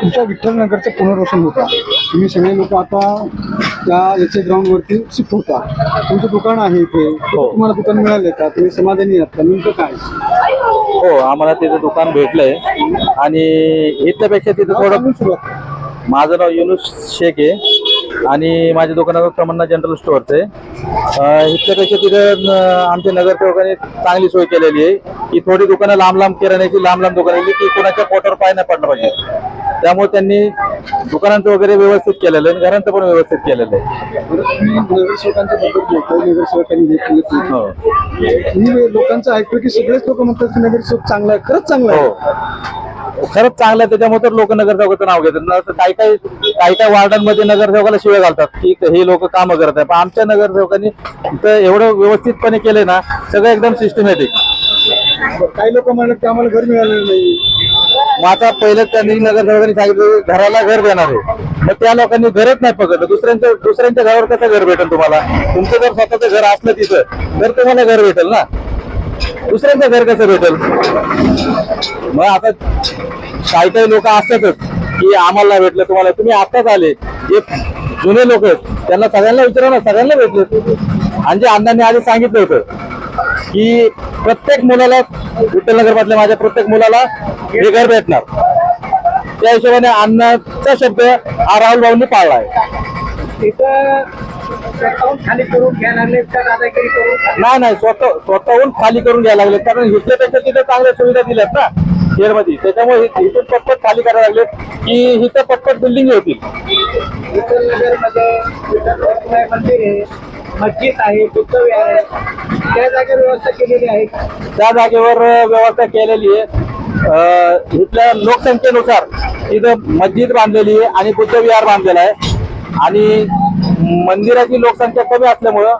तुमच्या विठ्ठलनगरचं पुनर्वसन होतं. तुम्ही सगळे लोक आता त्या याचे ग्राउंडवरती शिफ्ट होता तुमचं दुकान आहे इथे. तुम्हाला दुकान मिळालं का? तुम्ही समाधानी आहात का? नेमकं काय? हो आम्हाला तिथं दुकान भेटलंय. आणि इथल्यापेक्षा तिथं थोडं. माझं नाव युनुस शेख आहे. आणि माझ्या दुकानाचं तमन्ना जनरल स्टोअरचं आहे. इथल्यापेक्षा तिथं आमच्या नगरसेवकांनी चांगली सोय केलेली आहे. की थोडी दुकानं लांब लांब किराण्याची लांब लांब दुकानं दिली की कोणाच्या पोटावर पाय नाही पडलं पाहिजे त्यामुळे त्यांनी दुकानांचं वगैरे व्यवस्थित केलेलं आहे आणि घरांचं पण व्यवस्थित केलेलं आहे. नगरसेवकांनी हे लोकांचं ऐकतो की सगळेच लोक म्हणतात की नगरसेवक चांगला आहे खरंच चांगला आहे. हो. खरंच चांगलं आहे. त्याच्यामुळे तर लोक नगरसेवकाचं नाव घेतात. ना तर काही काही काही काही वार्डांमध्ये नगरसेवकाला शिवाय घालतात. की हे लोक काम करत आहे पण आमच्या नगरसेवकांनी इथं एवढं व्यवस्थितपणे केलंय ना सगळं एकदम सिस्टमॅटिक काही लोक म्हणतात की आम्हाला घर मिळालेलं नाही. मग आता पहिलं त्यांनी नगरसेवकांनी सांगितलं घराला घर देणार आहे. मग त्या लोकांनी घरच नाही पकडलं. दुसऱ्यांच्या दुसऱ्यांच्या घरावर कसं घर भेटेल तुम्हाला? तुमचं जर स्वतःचं घर असलं तिथं तर तुम्हाला घर भेटेल ना? दुसऱ्यांचं घर कसं भेटेल? मग आता काही काही लोक असतातच की आम्हाला भेटलं तुम्हाला तुम्ही आत्ताच आले. जे जुने लोक आहेत त्यांना सगळ्यांना विचारा ना सगळ्यांना भेटले. आणि जे अण्णांनी आधी सांगितलं होतं की प्रत्येक मुलाला विठ्ठलनगर मधल्या माझ्या प्रत्येक मुलाला हे घर भेटणार. त्या हिशोबाने अण्णाचा शब्द हा राहुल भाऊंनी पाळला आहे. खाली करून घ्यायला लागले का दादागिरी करून नाही नाही स्वतः स्वतःहून खाली करून घ्यायला लागले. कारण इथल्यापेक्षा तिथे चांगल्या सुविधा दिल्यात ना शहरमध्ये त्याच्यामुळे इथून पटपट खाली करायला लागले की इथं पटपट बिल्डिंग होतील. मध्ये मंदिर आहे मस्जिद आहे आहे. त्या जागेवर व्यवस्था केलेली आहे. त्या जागेवर व्यवस्था केलेली आहे. इथल्या लोकसंख्येनुसार इथं मस्जिद बांधलेली आहे आणि बुद्ध विहार बांधलेला आहे. आणि मंदिराची लोकसंख्या कमी असल्यामुळं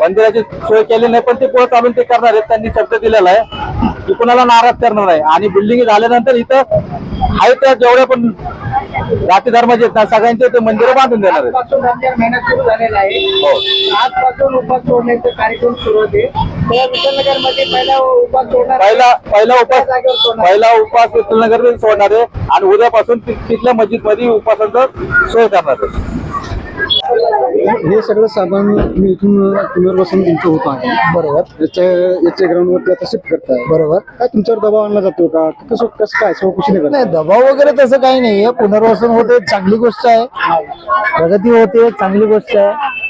मंदिराची सोय केली नाही पण ते पुढे चालून ते करणार आहेत. त्यांनी शब्द दिलेला आहे की कुणाला नाराज करणार नाही. आणि बिल्डिंग झाल्यानंतर इथं आहे त्या जेवढ्या पण जाती धर्माचे आहेत ना सगळ्यांचे ते मंदिरं बांधून देणार आहेत. सुरू झालेला आहे. हो. आजपासून उपास सोडण्याचा कार्यक्रम सुरू होते. तर विठ्ठलनगरमध्ये पहिला उपास सोडणार पहिला उपास पहिला उपास विठ्ठलनगर सोडणार आहे. आणि उद्यापासून तिथल्या मस्जिदमध्ये उपासाचं सोय करणार आहे. हे सगळं सामान मी इथून पुनर्वसन तुमचं होत आहे. बरोबर. याच्या याच्या ग्राउंडवरती आता शिफ्ट करताय. बरोबर. काय तुमच्यावर दबाव आणला जातो का? कसं कसं काय? चौकशी नाही नाही करत दबाव वगैरे तसं काही नाहीये. पुनर्वसन होते चांगली गोष्ट आहे. प्रगती होते चांगली गोष्ट आहे.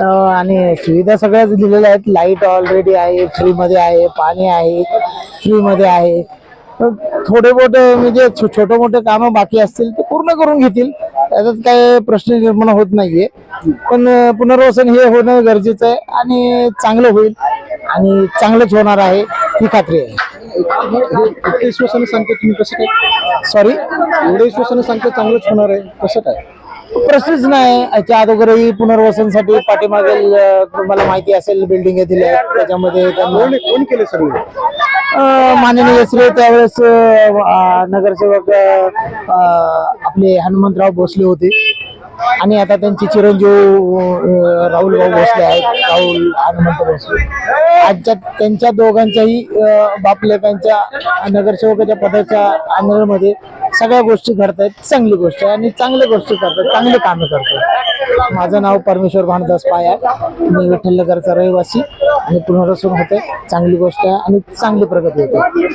अं, आणि सुविधा सगळ्याच दिलेल्या आहेत. लाइट ऑलरेडी आहे फ्री मध्ये आहे पाणी आहे फ्री मध्ये आहे. थोडे मोठे म्हणजे छो- छोटे मोठे कामं बाकी असतील ते पूर्ण करून घेतील. त्याच्यात काय प्रश्न निर्माण होत नाहीये. पण पुनर्वसन हे होणं गरजेचं आहे आणि चांगलं होईल आणि चांगलंच होणार आहे ही खात्री आहे. इतके विश्वासाने सांगतो तुम्ही कसं काय? सॉरी एवढ्या विश्वासाने सांगतो चांगलंच होणार आहे. कसं काय? प्रश्नच नाही. याच्या अगोदरही पुनर्वसनसाठी पाठीमागील तुम्हाला माहिती असेल बिल्डिंग आहेत त्याच्यामध्ये कोण केले सगळे? माननीय श्री त्यावेळेस नगरसेवक आपले हनुमंतराव भोसले होते. आणि आता त्यांचे चिरंजीव राहुल भाऊ भोसले आहेत राहुल हनुमंत भोसले. आजच्या त्यांच्या दोघांच्याही बापलेकांच्या नगरसेवकाच्या पदाच्या अंगणामध्ये सगळ्या गोष्टी घडतायत चांगली गोष्ट आहे आणि चांगल्या गोष्टी करतात चांगले कामे करतात. माझं नाव परमेश्वर भानदास पाय आहे. मी विठ्ठलनगरचा रहिवासी आणि पुनर्वसन होते चांगली गोष्ट आहे आणि चांगली प्रगती होते.